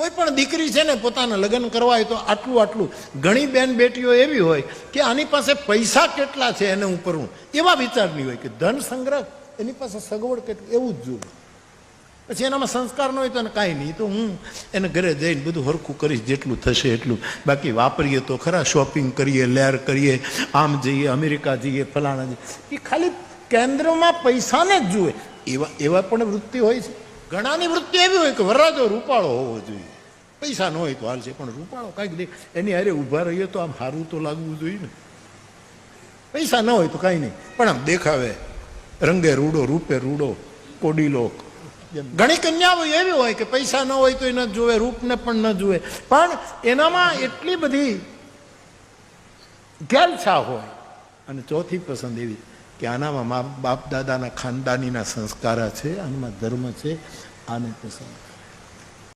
કોઈ પણ દીકરી છે ને પોતાના લગ્ન કરવા હોય તો આટલું આટલું. ઘણી બેન બેટીઓ એવી હોય કે આની પાસે પૈસા કેટલા છે એને કરું એવા વિચારની હોય કે ધન સંગ્રહ, એની પાસે સગવડ કેટલી એવું જ જોવું પછી એનામાં સંસ્કાર ન હોય તો કાંઈ નહીં. તો હું એને ઘરે જઈને બધું હરખું કરીશ, જેટલું થશે એટલું. બાકી વાપરીએ તો ખરા શોપિંગ કરીએ, લેર કરીએ, આમ જઈએ, અમેરિકા જઈએ, ફલાણા જઈએ. એ ખાલી કેન્દ્રમાં પૈસાને જ જુએ. એવા એવા પણ વૃત્તિ હોય છે. ઘણાની વૃત્તિ એવી હોય કે વરરાજો રૂપાળો હોવો જોઈએ. પૈસા ન હોય તો હાલ છે પણ રૂપાળો કાંઈક દે એની હારે ઊભા રહીએ તો આમ સારું તો લાગવું જોઈએ ને. પૈસા ન હોય તો કાંઈ નહીં. પણ આમ દેખાવે રંગે રૂડો રૂપે રૂડો કોડીલો. ઘણી કન્યાઓ એવી હોય કે પૈસા ન હોય તો એ ન જુએ રૂપને પણ ન જુએ. પણ એનામાં એટલી બધી ગેલછા હોય. અને ચોથી પસંદ એવી. કે આનામાં મા બાપ દાદાના ખાનદાનીના સંસ્કાર છે આનામાં ધર્મ છે આને પસંદ